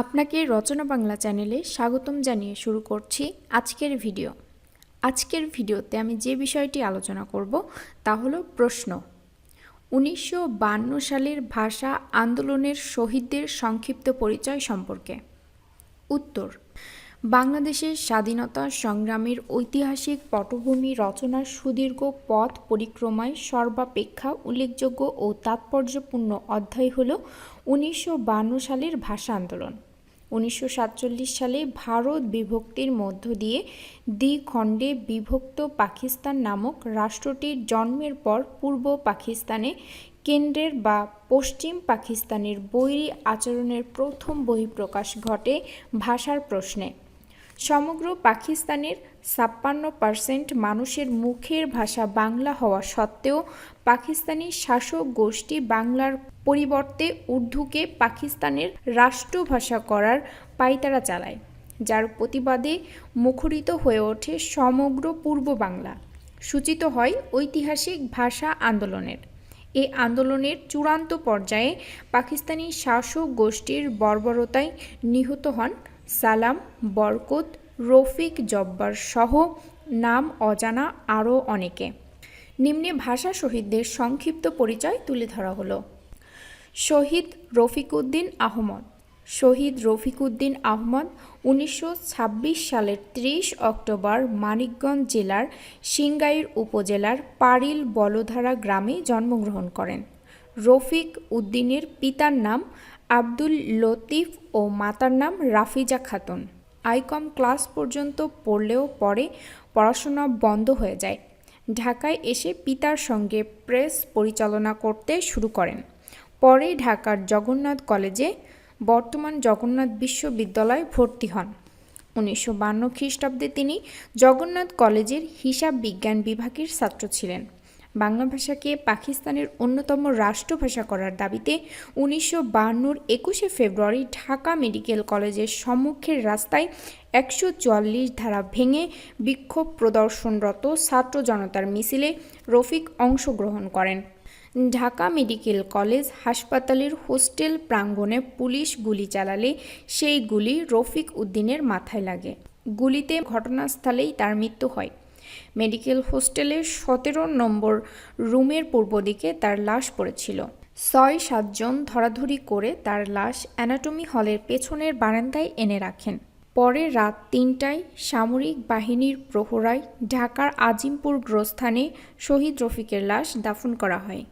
আপনাকে রচনা বাংলা চ্যানেলে স্বাগতম জানিয়ে শুরু করছি আজকের ভিডিও। আজকের ভিডিওতে আমি যে বিষয়টি আলোচনা করব তা হলো প্রশ্ন। উনিশশো সালের ভাষা আন্দোলনের শহীদদের সংক্ষিপ্ত পরিচয় সম্পর্কে। উত্তর, বাংলাদেশের স্বাধীনতা সংগ্রামের ঐতিহাসিক পটভূমি রচনার সুদীর্ঘ পথ পরিক্রমায় সর্বাপেক্ষা উল্লেখযোগ্য ও তাৎপর্যপূর্ণ অধ্যায় হল উনিশশো সালের ভাষা আন্দোলন। উনিশশো সাতচল্লিশ সালে ভারত বিভক্তির মধ্য দিয়ে দ্বিখণ্ডে বিভক্ত পাকিস্তান নামক রাষ্ট্রটির জন্মের পর পূর্ব পাকিস্তানে কেন্দ্রের বা পশ্চিম পাকিস্তানের বৈরী আচরণের প্রথম বহিঃপ্রকাশ ঘটে ভাষার প্রশ্নে। সমগ্র পাকিস্তানের ছাপ্পান্ন পার্সেন্ট মানুষের মুখের ভাষা বাংলা হওয়া সত্ত্বেও পাকিস্তানি শাসক গোষ্ঠী বাংলার পরিবর্তে উর্দুকে পাকিস্তানের রাষ্ট্রভাষা করার পাইতারা চালায়, যার প্রতিবাদে মুখরিত হয়ে ওঠে সমগ্র পূর্ব বাংলা। সূচিত হয় ঐতিহাসিক ভাষা আন্দোলনের। এ আন্দোলনের চূড়ান্ত পর্যায়ে পাকিস্তানি শাসক গোষ্ঠীর বর্বরতায় নিহত হন সালাম, বরকত, রফিক জব্বার সহ নাম অজানা আরও অনেকে। নিম্নে ভাষা শহীদদের সংক্ষিপ্ত পরিচয় তুলে ধরা হলো। শহীদ রফিকউদ্দিন আহমদ। শহীদ রফিকউদ্দিন আহমদ উনিশশো ছাব্বিশ সালের ত্রিশ অক্টোবর মানিকগঞ্জ জেলার সিংগাইর উপজেলার পারিল বলধারা গ্রামে জন্মগ্রহণ করেন। রফিক উদ্দিনের পিতার নাম আব্দুল লতিফ ও মাতার নাম রাফিজা খাতুন। আইকম ক্লাস পর্যন্ত পড়লেও পরে পড়াশোনা বন্ধ হয়ে যায়। ঢাকায় এসে পিতার সঙ্গে প্রেস পরিচালনা করতে শুরু করেন। পরে ঢাকার জগন্নাথ কলেজে বর্তমান জগন্নাথ বিশ্ববিদ্যালয়ে ভর্তি হন। উনিশশো বান্ন খ্রিস্টাব্দে তিনি জগন্নাথ কলেজের হিসাব বিজ্ঞান বিভাগের ছাত্র ছিলেন। বাংলা ভাষাকে পাকিস্তানের অন্যতম রাষ্ট্রভাষা করার দাবিতে উনিশশো বান্নর একুশে ফেব্রুয়ারি ঢাকা মেডিকেল কলেজের সম্মুখের রাস্তায় একশো চুয়াল্লিশ ধারা ভেঙে বিক্ষোভ প্রদর্শনরত ছাত্র জনতার মিছিলে রফিক অংশগ্রহণ করেন। ঢাকা মেডিকেল কলেজ হাসপাতালের হোস্টেল প্রাঙ্গণে পুলিশ গুলি চালালে সেই গুলি রফিক উদ্দিনের মাথায় লাগে। গুলিতে ঘটনাস্থলেই তার মৃত্যু হয়। মেডিকেল হোস্টেলের সতেরো নম্বর রুমের পূর্ব দিকে তার লাশ পড়েছিল। ছয় সাতজন ধরাধরি করে তার লাশ অ্যানাটমি হলের পেছনের বারান্দায় এনে রাখেন। পরে রাত তিনটায় সামরিক বাহিনীর প্রহরায় ঢাকার আজিমপুর গ্রস্থানে শহীদ রফিকের লাশ দাফন করা হয়।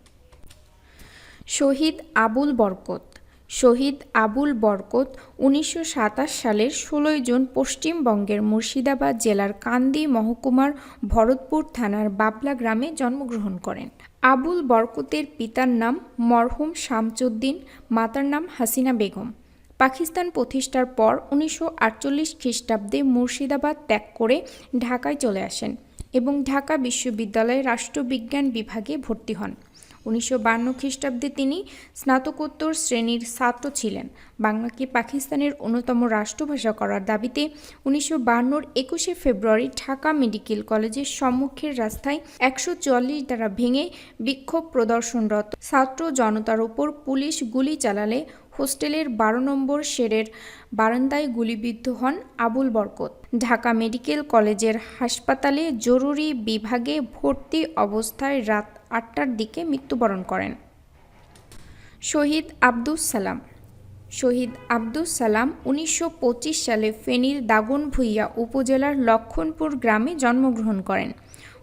শহীদ আবুল বরকত। শহীদ আবুল বরকত উনিশশো সাতাশ সালের ষোলোই জুন পশ্চিমবঙ্গের মুর্শিদাবাদ জেলার কান্দি মহকুমার ভরতপুর থানার বাবলা গ্রামে জন্মগ্রহণ করেন। আবুল বরকতের পিতার নাম মরহুম শামচুদ্দিন, মাতার নাম হাসিনা বেগম। পাকিস্তান প্রতিষ্ঠার পর উনিশশো আটচল্লিশ খ্রিস্টাব্দে মুর্শিদাবাদ ত্যাগ করে ঢাকায় চলে আসেন এবং ঢাকা বিশ্ববিদ্যালয়ে রাষ্ট্রবিজ্ঞান বিভাগে ভর্তি হন। উনিশশো বান্ন খ্রিস্টাব্দে তিনি স্নাতকোত্তর শ্রেণির ছাত্র ছিলেন। বাংলাকে পাকিস্তানের অন্যতম রাষ্ট্রভাষা করার দাবিতে উনিশশো বান্নর একুশে ফেব্রুয়ারি ঢাকা মেডিকেল কলেজের সম্মুখের রাস্তায় একশো চল্লিশ দ্বারা ভেঙে বিক্ষোভ প্রদর্শনরত ছাত্র জনতার ওপর পুলিশ গুলি চালালে হোস্টেলের বারো নম্বর শেরের বারান্দায় গুলিবিদ্ধ হন আবুল বরকত। ঢাকা মেডিকেল কলেজের হাসপাতালে জরুরি বিভাগে ভর্তি অবস্থায় রাত আটটার দিকে মৃত্যুবরণ করেন। শহীদ আব্দুস সালাম। শহীদ আব্দুস সালাম উনিশশো পঁচিশ সালে ফেনীর দাগনভূঞা উপজেলার লক্ষণপুর গ্রামে জন্মগ্রহণ করেন।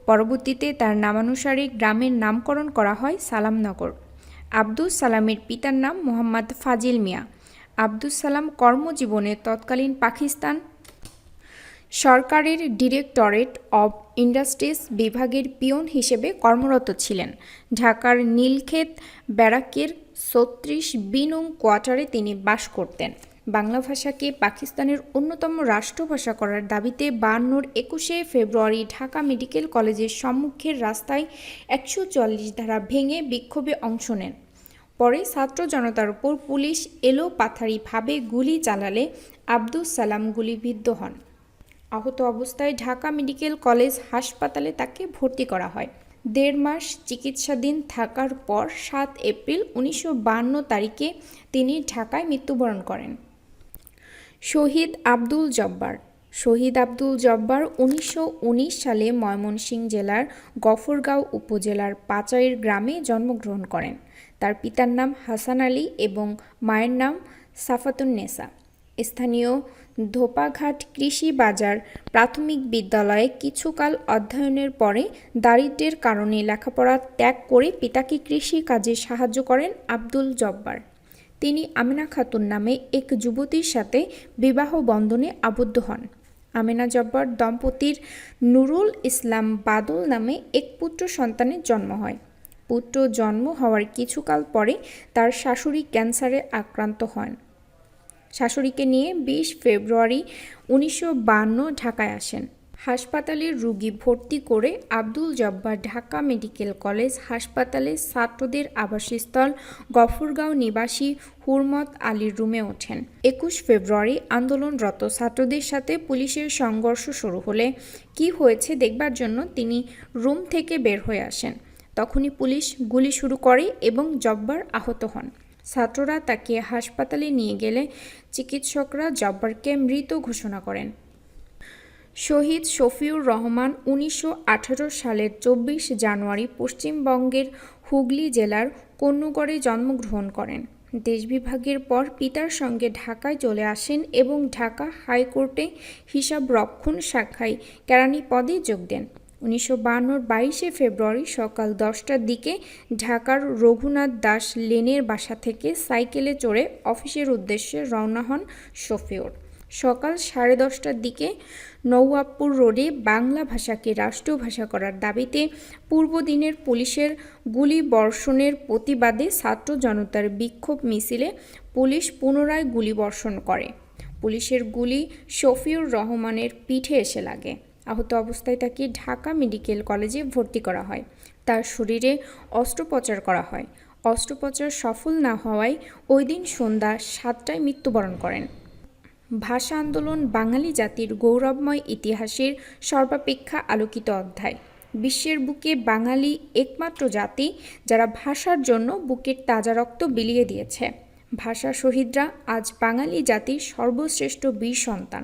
পরবর্তীতে তার নামানুসারে গ্রামের নামকরণ করা হয় সালামনগর। আব্দুস সালামের পিতার নাম মোহাম্মদ ফাজিল মিয়া। আব্দুস সালাম কর্মজীবনে তৎকালীন পাকিস্তান সরকারের ডিরেক্টরেট অব ইন্ডাস্ট্রিজ বিভাগের পিয়ন হিসেবে কর্মরত ছিলেন। ঢাকার নীলক্ষেত ব্যারাকের ছত্রিশ বিনং কোয়ার্টারে তিনি বাস করতেন। বাংলা ভাষাকে পাকিস্তানের অন্যতম রাষ্ট্রভাষা করার দাবিতে বায়ান্নর একুশে ফেব্রুয়ারি ঢাকা মেডিকেল কলেজের সম্মুখের রাস্তায় একশো চল্লিশ ধারা ভেঙে বিক্ষোভে অংশ নেন। পরে ছাত্র জনতার উপর পুলিশ এলো পাথারিভাবে গুলি চালালে আব্দুস সালাম গুলিবিদ্ধ হন। আহত অবস্থায় ঢাকা মেডিকেল কলেজ হাসপাতালে তাকে ভর্তি করা হয়। দেড় মাস চিকিৎসাধীন থাকার পর সাত এপ্রিল উনিশশো তারিখে তিনি ঢাকায় মৃত্যুবরণ করেন। শহীদ আব্দুল জব্বার শহীদ আব্দুল জব্বার উনিশশো উনিশ সালে ময়মনসিংহ জেলার গফরগাঁও উপজেলার পাচাইর গ্রামে জন্মগ্রহণ করেন। তার পিতার নাম হাসান আলী এবং মায়ের নাম সাফাতুন্নেসা স্থানীয় ধোপাঘাট কৃষি বাজার প্রাথমিক বিদ্যালয়ে কিছুকাল অধ্যয়নের পরে দারিদ্র্যের কারণে লেখাপড়া ত্যাগ করে পিতাকে কৃষি কাজে সাহায্য করেন আব্দুল জব্বার। তিনি আমিনা খাতুন নামে এক যুবতীর সাথে বিবাহ বন্ধনে আবদ্ধ হন। আমিনা জব্বর দম্পতির নুরুল ইসলাম বাদল নামে এক পুত্র সন্তানের জন্ম হয়। পুত্র জন্ম হওয়ার কিছুকাল পরে তার শাশুড়ি ক্যান্সারে আক্রান্ত হন। শাশুড়িকে নিয়ে বিশ ফেব্রুয়ারি উনিশশো ঢাকায় আসেন। হাসপাতালে রুগী ভর্তি করে আব্দুল জব্বার ঢাকা মেডিকেল কলেজ হাসপাতালে ছাত্রদের আবাসস্থল গফরগাঁও নিবাসী হুরমত আলীর রুমে ওঠেন। একুশ ফেব্রুয়ারি আন্দোলনরত ছাত্রদের সাথে পুলিশের সংঘর্ষ শুরু হলে কি হয়েছে দেখবার জন্য তিনি রুম থেকে বের হয়ে আসেন। তখনই পুলিশ গুলি শুরু করে এবং জব্বার আহত হন। ছাত্ররা তাকে হাসপাতালে নিয়ে গেলে চিকিৎসকরা জব্বারকে মৃত ঘোষণা করেন। শহীদ শফিউর রহমান উনিশশো আঠারো সালের চব্বিশ জানুয়ারি পশ্চিমবঙ্গের হুগলি জেলার কন্নুগড়ে জন্মগ্রহণ করেন। দেশ বিভাগের পর পিতার সঙ্গে ঢাকায় চলে আসেন এবং ঢাকা হাইকোর্টে হিসাব রক্ষণ শাখায় কেরানি পদে যোগ দেন। উনিশশো বান্নর বাইশে ফেব্রুয়ারি সকাল দশটার দিকে ঢাকার রঘুনাথ দাস লেনের বাসা থেকে সাইকেলে চড়ে অফিসের উদ্দেশ্যে রওনা হন শফিউর। সকাল সাড়ে দশটার দিকে নৌয়াবপুর রোডে বাংলা ভাষাকে রাষ্ট্রীয় ভাষা করার দাবিতে পূর্বদিনের পুলিশের গুলি বর্ষণের প্রতিবাদে ছাত্র জনতার বিক্ষোভ মিছিলে পুলিশ পুনরায় গুলি বর্ষণ করে। পুলিশের গুলি শফিউর রহমানের পিঠে এসে লাগে। আহত অবস্থায় তাকে ঢাকা মেডিকেল কলেজে ভর্তি করা হয়। তার শরীরে অস্ত্রোপচার করা হয়। অস্ত্রোপচার সফল না হওয়ায় ওই দিন সন্ধ্যা সাতটায় মৃত্যুবরণ করেন। ভাষা আন্দোলন বাঙালি জাতির গৌরবময় ইতিহাসের সর্বাপেক্ষা আলোকিত অধ্যায়। বিশ্বের বুকে বাঙালি একমাত্র জাতি যারা ভাষার জন্য বুকের তাজা রক্ত বিলিয়ে দিয়েছে। ভাষা শহীদরা আজ বাঙালি জাতির সর্বশ্রেষ্ঠ বীর সন্তান।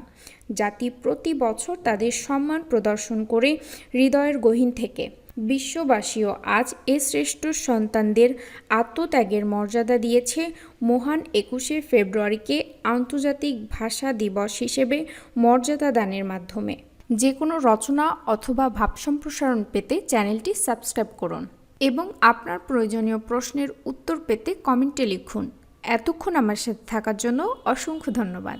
জাতি প্রতি বছর তাদের সম্মান প্রদর্শন করে হৃদয়ের গহীন থেকে। বিশ্ববাসীও আজ এ শ্রেষ্ঠ সন্তানদের আত্মত্যাগের মর্যাদা দিয়েছে। মহান একুশে ফেব্রুয়ারিকে আন্তর্জাতিক ভাষা দিবস হিসেবে মর্যাদা দানের মাধ্যমে। যে কোনো রচনা অথবা ভাব সম্প্রসারণ পেতে চ্যানেলটি সাবস্ক্রাইব করুন এবং আপনার প্রয়োজনীয় প্রশ্নের উত্তর পেতে কমেন্টে লিখুন। এতক্ষণ আমার সাথে থাকার জন্য অসংখ্য ধন্যবাদ।